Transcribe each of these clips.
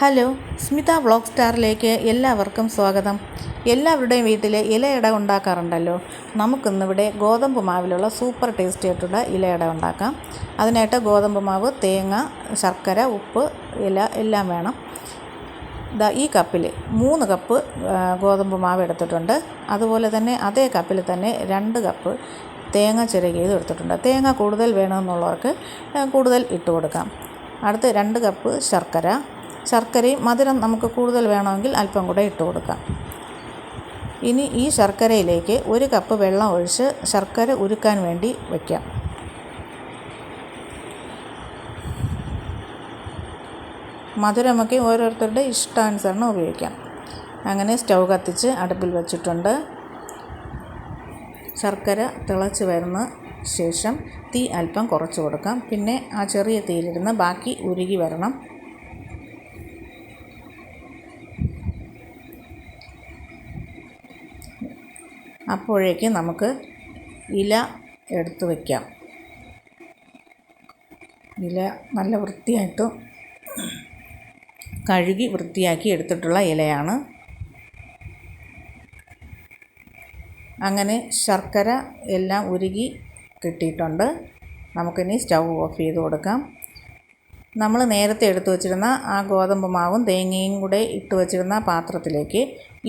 Hello Smitha vlog സ്റ്റാറിലേക്ക് എല്ലാവർക്കും സ്വാഗതം. എല്ലാവരുടെയും വീട്ടിൽ ഇലയട ഉണ്ടാക്കാറുണ്ടല്ലോ. നമുക്കിന്നിവിടെ ഗോതമ്പ് മാവിലുള്ള സൂപ്പർ ടേസ്റ്റി ആയിട്ടുള്ള ഇലയട ഉണ്ടാക്കാം. അതിനായിട്ട് ഗോതമ്പ് മാവ് തേങ്ങ ശർക്കര ഉപ്പ് ഇല എല്ലാം വേണം. ദാ ഈ കപ്പിൽ മൂന്ന് കപ്പ് ഗോതമ്പ് മാവ് എടുത്തിട്ടുണ്ട്. അതുപോലെ തന്നെ അതേ കപ്പിൽ തന്നെ രണ്ട് കപ്പ് തേങ്ങ ചിരകിയത് എടുത്തിട്ടുണ്ട്. തേങ്ങ കൂടുതൽ വേണമെന്നുള്ളവർക്ക് കൂടുതൽ ഇട്ട് കൊടുക്കാം. അടുത്ത് രണ്ട് കപ്പ് ശർക്കര ശർക്കരയും മധുരം നമുക്ക് കൂടുതൽ വേണമെങ്കിൽ അല്പം കൂടെ ഇട്ട് കൊടുക്കാം. ഇനി ഈ ശർക്കരയിലേക്ക് ഒരു കപ്പ് വെള്ളം ഒഴിച്ച് ശർക്കര ഉരുക്കാൻ വേണ്ടി വയ്ക്കാം മധുരമൊക്കെ ഓരോരുത്തരുടെ ഇഷ്ടാനുസരണം ഉപയോഗിക്കാം. അങ്ങനെ സ്റ്റൗ കത്തിച്ച് അടുപ്പിൽ വച്ചിട്ടുണ്ട്. ശർക്കര തിളച്ച് വരുന്ന ശേഷം തീ അല്പം കുറച്ച് കൊടുക്കാം. പിന്നെ ആ ചെറിയ തീയിലിരുന്ന് ബാക്കി ഉരുകി വരണം. അപ്പോഴേക്ക് നമുക്ക് ഇല എടുത്ത് വയ്ക്കാം ഇല നല്ല വൃത്തിയായിട്ട് കഴുകി വൃത്തിയാക്കി എടുത്തിട്ടുള്ള ഇലയാണ്. അങ്ങനെ ശർക്കര എല്ലാം ഉരുകി കിട്ടിയിട്ടുണ്ട്. നമുക്കിനി സ്റ്റൗ ഓഫ് ചെയ്ത് കൊടുക്കാം. നമ്മൾ നേരത്തെ എടുത്തു വച്ചിരുന്ന ആ ഗോതമ്പ് മാവും തേങ്ങയും കൂടെ ഇട്ട് വച്ചിരുന്ന പാത്രത്തിലേക്ക്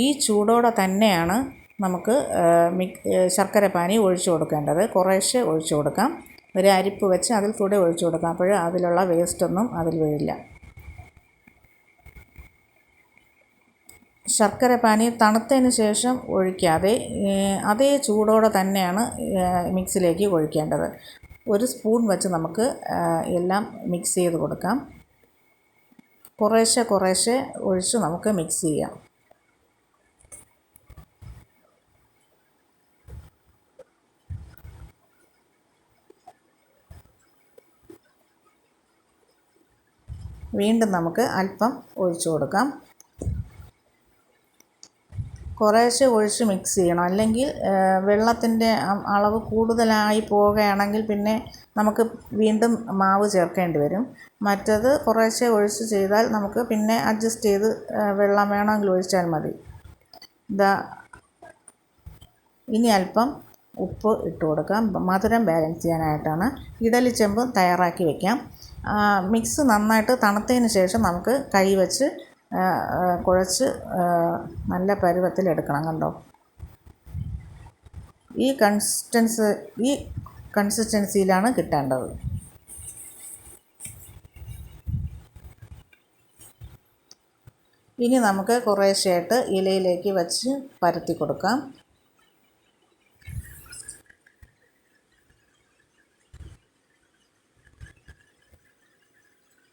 ഈ ചൂടോടെ തന്നെയാണ് നമുക്ക് ശർക്കര പാനി ഒഴിച്ചു കൊടുക്കേണ്ടത്. കുറേശ്ശെ ഒഴിച്ചു കൊടുക്കാം. ഒരു അരിപ്പ് വെച്ച് അതിൽ കൂടെ ഒഴിച്ചു കൊടുക്കാം. അപ്പോൾ അതിലുള്ള വേസ്റ്റൊന്നും അതിൽ വീഴില്ല. ശർക്കര പാനി തണുത്തതിന് ശേഷം ഒഴിക്കാതെ അതേ ചൂടോടെ തന്നെയാണ് മിക്സിലേക്ക് ഒഴിക്കേണ്ടത്. ഒരു സ്പൂൺ വെച്ച് നമുക്ക് എല്ലാം മിക്സ് ചെയ്ത് കൊടുക്കാം. കുറേശ്ശെ കുറേശ്ശെ ഒഴിച്ച് നമുക്ക് മിക്സ് ചെയ്യാം. വീണ്ടും നമുക്ക് അല്പം ഒഴിച്ചു കൊടുക്കാം. കുറേശ്ശെ ഒഴിച്ച് മിക്സ് ചെയ്യണം. അല്ലെങ്കിൽ വെള്ളത്തിന്റെ അളവ് കൂടുതലായി പോവുകയാണെങ്കിൽ പിന്നെ നമുക്ക് വീണ്ടും മാവ് ചേർക്കേണ്ടി വരും. മറ്റത് കുറേശ്ശെ ഒഴിച്ച് ചെയ്താൽ നമുക്ക് പിന്നെ അഡ്ജസ്റ്റ് ചെയ്ത് വെള്ളം വേണമെങ്കിൽ ഒഴിച്ചാൽ മതി. ഇതാ ഇനി അല്പം ഉപ്പ് ഇട്ട് കൊടുക്കാം. മധുരം ബാലൻസ് ചെയ്യാനായിട്ടാണ്. ഇഡലി ചെമ്പ് തയ്യാറാക്കി വെക്കാം. ആ, മിക്സ് നന്നായിട്ട് തണുത്തതിന് ശേഷം നമുക്ക് കൈ വെച്ച് കുഴച്ച് നല്ല പരുവത്തിലെടുക്കണം കണ്ടോ? ഈ കൺസിസ്റ്റൻസ് ഈ കൺസിസ്റ്റൻസിയിലാണ് കിട്ടേണ്ടത്. ഇനി നമുക്ക് കുറേശ്ശെയായിട്ട് ഇലയിലേക്ക് വെച്ച് പരത്തി കൊടുക്കാം.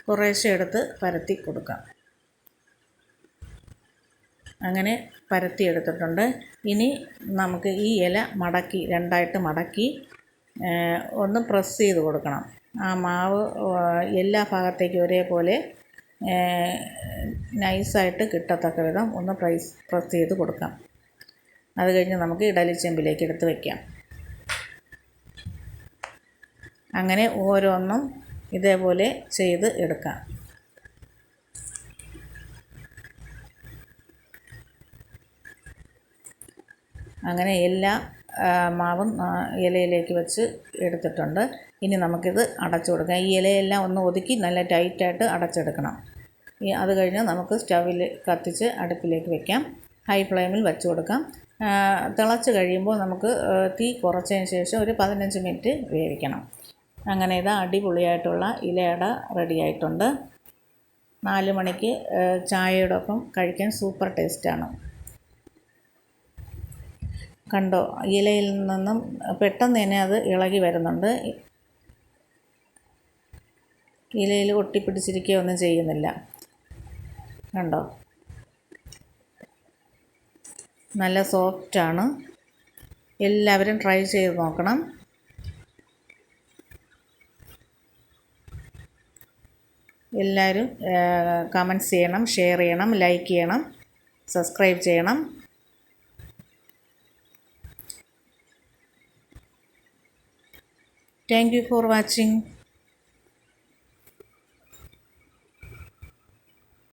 കുറേശ്ശെ എടുത്ത് പരത്തി കൊടുക്കാം. അങ്ങനെ പരത്തി എടുത്തിട്ടുണ്ട്. ഇനി നമുക്ക് ഈ ഇല മടക്കി രണ്ടായിട്ട് മടക്കി ഒന്ന് പ്രസ് ചെയ്ത് കൊടുക്കണം. ആ മാവ് എല്ലാ ഭാഗത്തേക്കും ഒരേപോലെ നൈസായിട്ട് കിട്ടത്തക്ക വിധം ഒന്ന് പ്രൈസ് പ്രസ് ചെയ്ത് കൊടുക്കാം. അത് കഴിഞ്ഞ് നമുക്ക് ഇഡലി ചെമ്പിലേക്ക് എടുത്ത് വയ്ക്കാം അങ്ങനെ ഓരോന്നും ഇതേപോലെ ചെയ്ത് എടുക്കാം. അങ്ങനെ എല്ലാ മാവും ഇലയിലേക്ക് വെച്ച് എടുത്തിട്ടുണ്ട്. ഇനി നമുക്കിത് അടച്ചു കൊടുക്കാം. ഈ ഇലയെല്ലാം ഒന്ന് ഒതുക്കി നല്ല ടൈറ്റായിട്ട് അടച്ചെടുക്കണം. ഈ അത് കഴിഞ്ഞ് നമുക്ക് സ്റ്റവിൽ കത്തിച്ച് അടുപ്പിലേക്ക് വെക്കാം. ഹൈ ഫ്ലെയിമിൽ വെച്ച് കൊടുക്കാം. തിളച്ച് കഴിയുമ്പോൾ നമുക്ക് തീ കുറച്ചതിന് ശേഷം ഒരു പതിനഞ്ച് മിനിറ്റ് വേവിക്കണം. അങ്ങനെ ഇത് അടിപൊളിയായിട്ടുള്ള ഇലയട റെഡി ആയിട്ടുണ്ട് നാല് മണിക്ക് ചായയോടൊപ്പം കഴിക്കാൻ സൂപ്പർ ടേസ്റ്റാണ്. കണ്ടോ ഇലയിൽ നിന്നും പെട്ടെന്ന് തന്നെ അത് ഇളകി വരുന്നുണ്ട്. ഇലയിൽ ഒട്ടിപ്പിടിച്ചിരിക്കുകയൊന്നും ചെയ്യുന്നില്ല. കണ്ടോ? നല്ല സോഫ്റ്റാണ്. എല്ലാവരും ട്രൈ ചെയ്ത് നോക്കണം. എല്ലാവരും കമന്റ്സ് ചെയ്യണം ഷെയർ ചെയ്യണം ലൈക്ക് ചെയ്യണം സബ്സ്ക്രൈബ് ചെയ്യണം താങ്ക് യു ഫോർ watching.